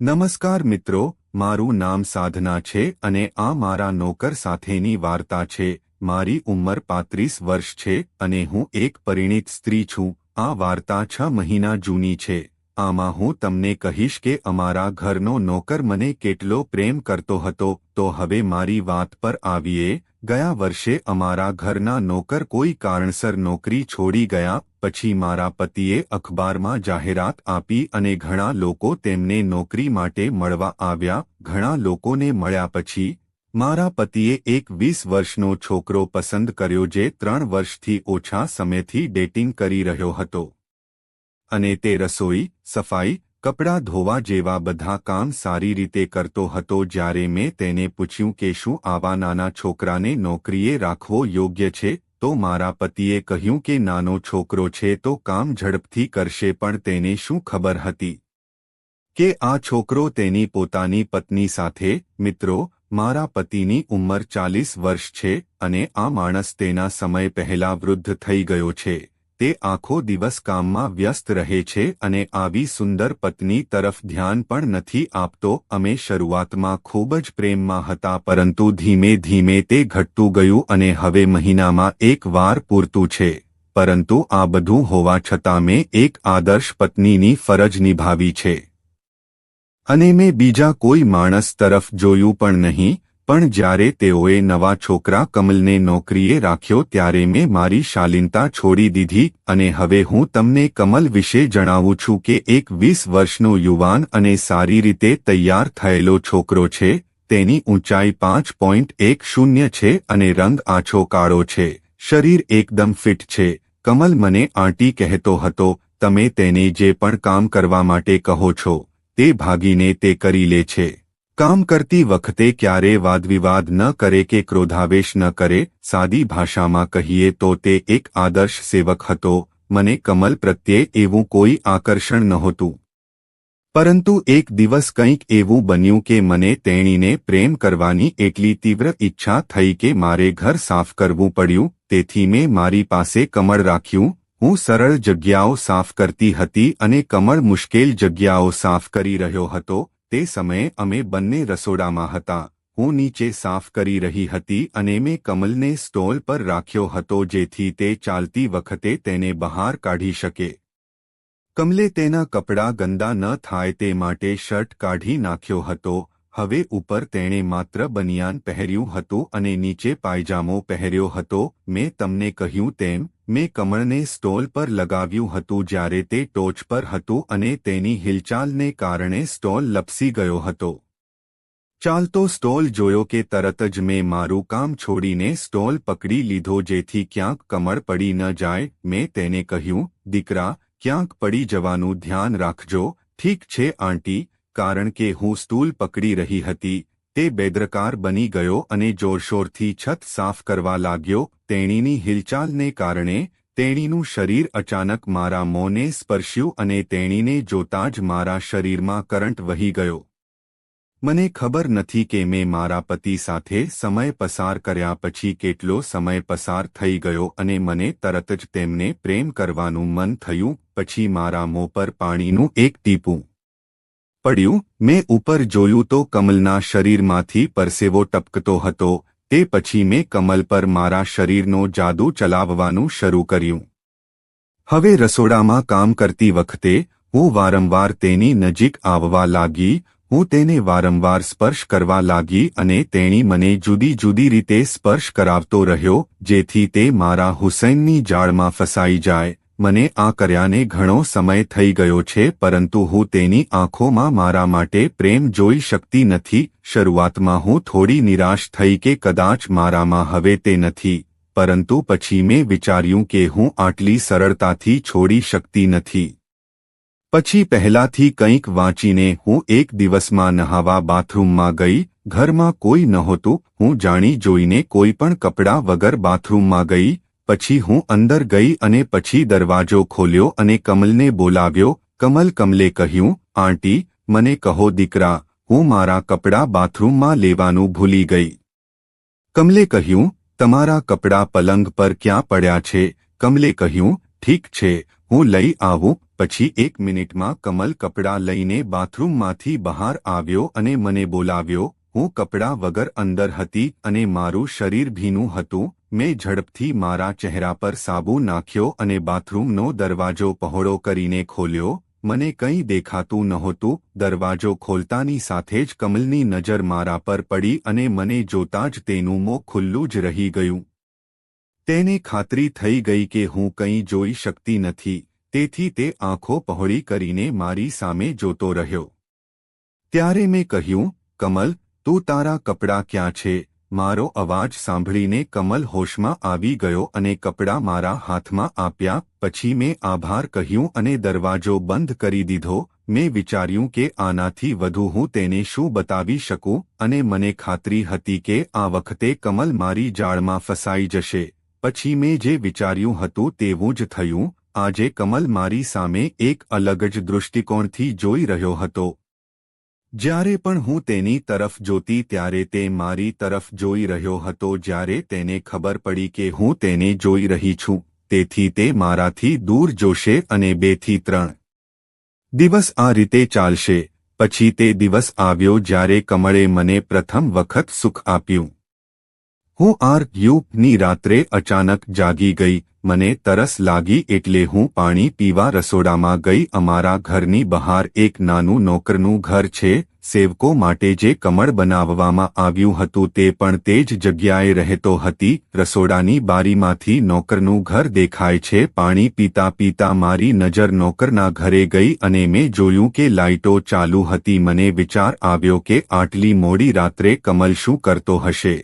નમસ્કાર મિત્રો, મારું નામ સાધના છે અને આ મારા નોકર સાથેની વાર્તા છે. મારી ઉંમર પાંત્રીસ વર્ષ છે અને હું એક પરિણીત સ્ત્રી છું. આ વાર્તા છ મહિના જૂની છે. આમાં હું તમને કહીશ કે અમારા ઘરનો નોકર મને કેટલો પ્રેમ કરતો હતો. તો હવે મારી વાત પર આવીએ. ગયા વર્ષે અમારા ઘરના નોકર કોઈ કારણસર નોકરી છોડી ગયા પછી મારા પતિએ અખબારમાં જાહેરાત આપી અને ઘણા લોકો તેમને નોકરી માટે મળવા આવ્યા. ઘણા લોકોને મળ્યા પછી, મારા પતિએ એક વીસ વર્ષનો છોકરો પસંદ કર્યો જે ત્રણ વર્ષથી ઓછા સમયથી ડેટિંગ કરી રહ્યો હતો. અને તે રસોઈ, સફાઈ, કપડાં ધોવા જેવા બધા કામ સારી રીતે કરતો હતો જ્યારે મેં તેને પૂછ્યું કે શું આવા નાના છોકરાને નોકરીએ રાખવો યોગ્ય છે? તો મારા પતિએ કહ્યું કે નાનો છોકરો છે તો કામ ઝડપથી કરશે પણ તેને શું ખબર હતી? કે આ છોકરો તેની પોતાની પત્ની સાથે, મિત્રો, મારા પતિની ઉંમર ચાલીસ વર્ષ છે અને આ માણસ તેના સમય પહેલા વૃદ્ધ થઈ ગયો છે. તે આખો દિવસ કામમાં વ્યસ્ત રહે છે અને આવી સુંદર પત્ની તરફ ધ્યાન પણ નથી આપતો. અમે શરૂઆતમાં ખૂબ જ પ્રેમમાં હતા, પરંતુ ધીમે ધીમે તે ઘટતું ગયું અને હવે મહિનામાં એક વાર પૂરતું છે. પરંતુ આ બધું હોવા છતાં મેં એક આદર્શ પત્નીની ફરજ નિભાવી છે. અને મેં બીજા કોઈ માણસ તરફ જોયું પણ નહીં. પણ જ્યારે તેઓએ નવા છોકરા કમલને નોકરીએ રાખ્યો ત્યારે મેં મારી શાલીનતા છોડી દીધી અને હવે હું તમને કમલ વિશે જણાવું છું કે એક વીસ વર્ષનો યુવાન અને સારી રીતે તૈયાર થયેલો છોકરો છે, તેની ઊંચાઈ પાંચ પોઈન્ટ એક શૂન્ય છે અને રંગ આછો કાળો છે, શરીર એકદમ ફિટ છે, કમલ મને આંટી કહેતો હતો, તમે તેને જે પણ કામ કરવા માટે કહો છો, તે ભાગીને તે કરી લે છે. કામ કરતી વખતે ક્યારે વાદવિવાદ ન કરે કે ક્રોધાવેશ ન કરે, સાદી ભાષામાં કહીએ તો તે એક આદર્શ સેવક હતો, મને કમલ પ્રત્યે એવું કોઈ આકર્ષણ નહોતું. પરંતુ એક દિવસ કંઈક એવું બન્યું કે મને તેણીને પ્રેમ કરવાની એટલી તીવ્ર ઈચ્છા થઈ કે મારે ઘર સાફ કરવું પડ્યું, તેથી મેં મારી પાસે કમળ રાખ્યું, હું સરળ જગ્યાઓ સાફ કરતી હતી અને કમળ મુશ્કેલ જગ્યાઓ સાફ કરી રહ્યો હતો તે સમયે અમે બંને રસોડામાં હતા. હું નીચે સાફ કરી રહી હતી અને મેં કમલને સ્ટોલ પર રાખ્યો હતો જેથી તે ચાલતી વખતે તેને બહાર કાઢી શકે. કમલે તેના કપડાં ગંદા ન થાય તે માટે શર્ટ કાઢી નાખ્યો હતો. હવે ઉપર તેણે માત્ર બનિયાન પહેર્યું હતું અને નીચે પાયજામો પહેર્યો હતો. મેં તમને કહ્યું તેમ મેં કમળને સ્ટોલ પર લગાવ્યું હતું જ્યારે તે ટોચ પર હતું અને તેની હિલચાલને કારણે સ્ટોલ લપસી ગયો હતો. ચાલતો સ્ટોલ જોયો કે તરત જ મેં મારું કામ છોડીને સ્ટોલ પકડી લીધો જેથી ક્યાંક કમળ પડી ન જાય. મેં તેને કહ્યું, દીકરા, ક્યાંક પડી જવાનું ધ્યાન રાખજો. ઠીક છે, આંટી, કારણ કે હું સ્ટૂલ પકડી રહી હતી. તે બેદરકાર બની ગયો અને જોરશોરથી છત સાફ કરવા લાગ્યો. તેણીની હિલચાલને કારણે તેણીનું શરીર અચાનક મારા મોંને સ્પર્શ્યું અને તેણીને જોતાં જ મારા શરીરમાં કરંટ વહી ગયો. મને ખબર નથી કે મેં મારા પતિ સાથે સમય પસાર કર્યા પછી કેટલો સમય પસાર થઈ ગયો અને મને તરત જ તેમને પ્રેમ કરવાનું મન થયું. પછી મારા મોં પર પાણીનું એક ટીપું પડ્યું, મેં ઉપર જોયું તો કમલના શરીરમાંથી પરસેવો ટપકતો હતો, તે પછી મેં કમલ પર મારા શરીરનો જાદુ ચલાવવાનું શરૂ કર્યું. હવે રસોડામાં કામ કરતી વખતે, હું વારંવાર તેની નજીક આવવા લાગી, હું તેને વારંવાર સ્પર્શ કરવા લાગી અને તેણી મને જુદી જુદી રીતે સ્પર્શ કરાવતો રહ્યો, જેથી તે મારા હુસૈનની જાળમાં ફસાઈ જાય. મને આ કર્યાને ઘણો સમય થઈ ગયો છે, પરંતુ હું તેની આંખોમાં મારા માટે પ્રેમ જોઈ શકતી નથી. શરૂઆતમાં હું થોડી નિરાશ થઈ કે કદાચ મારામાં હવે તે નથી, પરંતુ પછી મેં વિચાર્યું કે હું આટલી સરળતાથી છોડી શકતી નથી. પછી પહેલાથી કંઈક વાંચીને હું એક દિવસમાં નહાવા બાથરૂમમાં ગઈ. ઘરમાં કોઈ નહોતું, હું જાણી જોઈને કોઈ પણ કપડાં વગર બાથરૂમમાં ગઈ. પછી હું અંદર ગઈ અને પછી દરવાજો ખોલ્યો અને કમલને બોલાવ્યો, કમલ, કમલે કહ્યું, આંટી, મને કહો દીકરા, હું મારા કપડાં બાથરૂમમાં લેવાનું ભૂલી ગઈ કમલે કહ્યું, તમારા કપડાં પલંગ પર ક્યાં પડ્યા છે? કમલે કહ્યું, ઠીક છે, હું લઈ આવું. પછી એક મિનિટમાં કમલ કપડાં લઈને બાથરૂમમાંથી બહાર આવ્યો અને મને બોલાવ્યો, હું કપડાં વગર અંદર હતી અને મારું શરીર ભીનું હતું મેં ઝડપથી મારા ચહેરા પર સાબુ નાખ્યો અને બાથરૂમનો દરવાજો પહોળો કરીને ખોલ્યો. મને કંઈ દેખાતું નહોતું. દરવાજો ખોલતાની સાથે જ કમલની નજર મારા પર પડી અને મને જોતાં જ તેનું મોં ખુલ્લું જ રહી ગયું. તેને ખાતરી થઈ ગઈ કે હું કંઈ જોઈ શકતી નથી. તેથી તે આંખો પહોળી કરીને મારી સામે જોતો રહ્યો. ત્યારે મેં કહ્યું, કમલ, તું તારા કપડાં ક્યાં છે? મારો અવાજ સાંભળીને કમલ હોશમાં આવી ગયો અને કપડાં મારા હાથમાં આપ્યા, પછી મેં આભાર કહ્યું અને દરવાજો બંધ કરી દીધો. મેં વિચાર્યું કે આનાથી વધુ હું તેને શું બતાવી શકું અને મને ખાતરી હતી કે આ વખતે કમલ મારી જાળમાં ફસાઈ જશે. પછી મેં જે વિચાર્યું હતું તેવું જ થયું. આજે કમલ મારી સામે એક અલગ જ દૃષ્ટિકોણથી જોઈ રહ્યો હતો. જ્યારે પણ હું તેની તરફ જોતી ત્યારે તે મારી તરફ જોઈ રહ્યો હતો જ્યારે તેને ખબર પડી કે હું તેને જોઈ રહી છું, તેથી તે મારાથી દૂર જોશે અને બેથી ત્રણ દિવસ આ રીતે ચાલશે. પછી તે દિવસ આવ્યો જ્યારે કમળે મને પ્રથમ વખત સુખ આપ્યું. હું આર યુપની રાત્રે અચાનક જાગી ગઈ, મને તરસ લાગી એટલે હું પાણી પીવા રસોડામાં ગઈ. અમારા ઘરની બહાર એક નાનું નોકરનું ઘર છે, સેવકો માટે જે કમળ બનાવવામાં આવ્યું હતું તે પણ તે જ જગ્યાએ રહેતો હતી. રસોડાની બારીમાંથી નોકરનું ઘર દેખાય છે. પાણી પીતા પીતા મારી નજર નોકરના ઘરે ગઈ અને મેં જોયું કે લાઇટો ચાલુ હતી. મને વિચાર આવ્યો કે આટલી મોડી રાત્રે કમલ શું કરતો હશે?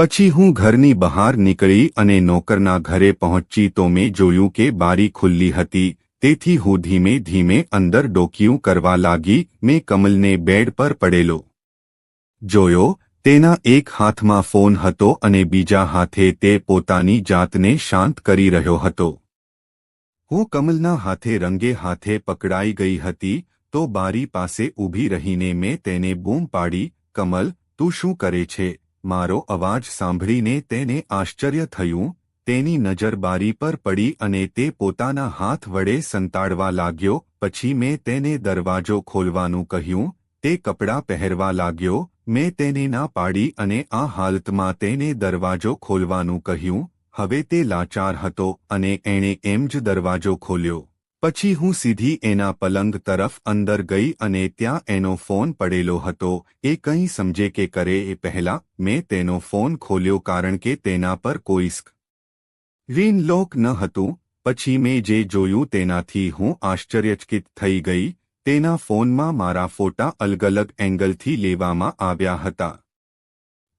પછી હું ઘરની બહાર નીકળી અને નોકરના ઘરે પહોંચી તો મેં જોયું કે બારી ખુલ્લી હતી, તેથી હું ધીમે ધીમે અંદર ડોકિયું કરવા લાગી, મેં કમલને બેડ પર પડેલો. જોયો, તેના એક હાથમાં ફોન હતો અને બીજા હાથે તે પોતાની જાતને શાંત કરી રહ્યો હતો. હું કમલના હાથે રંગે હાથે પકડાઈ ગઈ હતી, તો બારી પાસે ઊભી રહીને મેં તેને બૂમ પાડી, કમલ, તું શું કરે છે? મારો અવાજ સાંભળીને તેને આશ્ચર્ય થયું, તેની નજર બારી પર પડી અને તે પોતાના હાથ વડે સંતાડવા લાગ્યો, પછી મેં તેને દરવાજો ખોલવાનું કહ્યું, તે કપડાં પહેરવા લાગ્યો, મેં તેને ના પાડી અને આ હાલતમાં તેને દરવાજો ખોલવાનું કહ્યું, હવે તે લાચાર હતો અને એણે એમ જ દરવાજો ખોલ્યો. પછી હું સીધી એના પલંગ તરફ અંદર ગઈ અને ત્યાં એનો ફોન પડેલો હતો. એ કંઈ સમજે કે કરે એ પહેલા, મેં તેનો ફોન ખોલ્યો કારણ કે તેના પર કોઈ સ્ક્રીન લોક ન હતું. પછી મેં જે જોયું તેનાથી હું આશ્ચર્યચકિત થઈ ગઈ. તેના ફોનમાં મારા ફોટા અલગ અલગ એંગલથી લેવામાં આવ્યા હતા.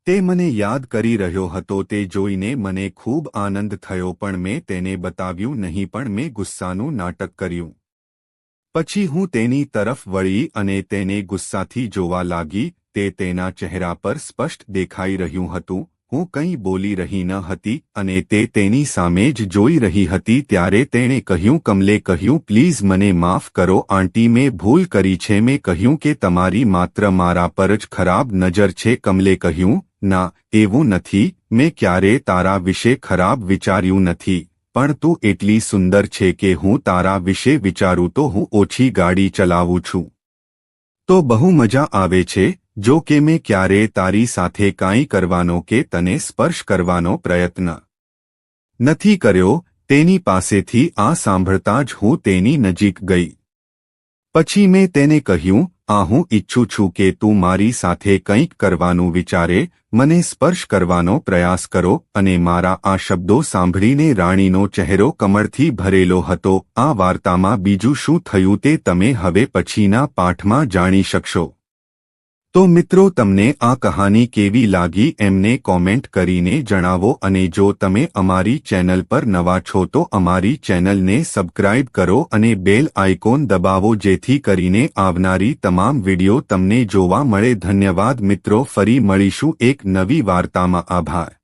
તે મને યાદ કરી રહ્યો હતો, તે જોઈને મને ખૂબ આનંદ થયો, પણ મેં તેને બતાવ્યું નહીં, પણ મેં ગુસ્સાનું નાટક કર્યું. પછી હું તેની તરફ વળી અને તેને ગુસ્સાથી જોવા લાગી, તે તેના ચહેરા પર સ્પષ્ટ દેખાઈ રહ્યું હતું, હું કંઈ બોલી રહી ન હતી, અને તે તેની સામે જ જોઈ રહી હતી, ત્યારે તેણે કહ્યું, કમલે કહ્યું, પ્લીઝ મને માફ કરો, આંટી, મેં ભૂલ કરી છે, મેં કહ્યું કે તમારી માત્ર મારા પર જ ખરાબ નજર છે, કમલે કહ્યું ના, એવું નથી, મેં ક્યારે તારા વિશે ખરાબ વિચાર્યું નથી, પણ તું એટલી સુંદર છે કે હું તારા વિશે વિચારું તો હું ઓછી ગાડી ચલાવું છું. તો બહુ મજા આવે છે, જો કે મેં ક્યારે તારી સાથે કાંઈ કરવાનો કે તને સ્પર્શ કરવાનો પ્રયત્ન નથી કર્યો, તેની પાસેથી આ સાંભળતા જ હું તેની નજીક ગઈ. પછી મેં તેને કહ્યું આ હું ઈચ્છું છું કે તું મારી સાથે કંઈક કરવાનું વિચારે, મને સ્પર્શ કરવાનો પ્રયાસ કરો અને મારા આ શબ્દો સાંભળીને રાણીનો ચહેરો કમળથી ભરેલો હતો. આ વાર્તામાં બીજું શું થયું તે તમે હવે પછીના પાઠમાં જાણી શકશો. તો મિત્રો તમને આ કહાની કેવી લાગી એમને કોમેન્ટ કરીને જણાવો અને જો તમે અમારી ચેનલ પર નવા છો તો અમારી ચેનલને સબસ્ક્રાઇબ કરો અને બેલ આઇકોન દબાવો જેથી કરીને આવનારી તમામ વિડિયો તમને જોવા મળે. ધન્યવાદ મિત્રો, ફરી મળીશું એક નવી વાર્તામાં. આભાર.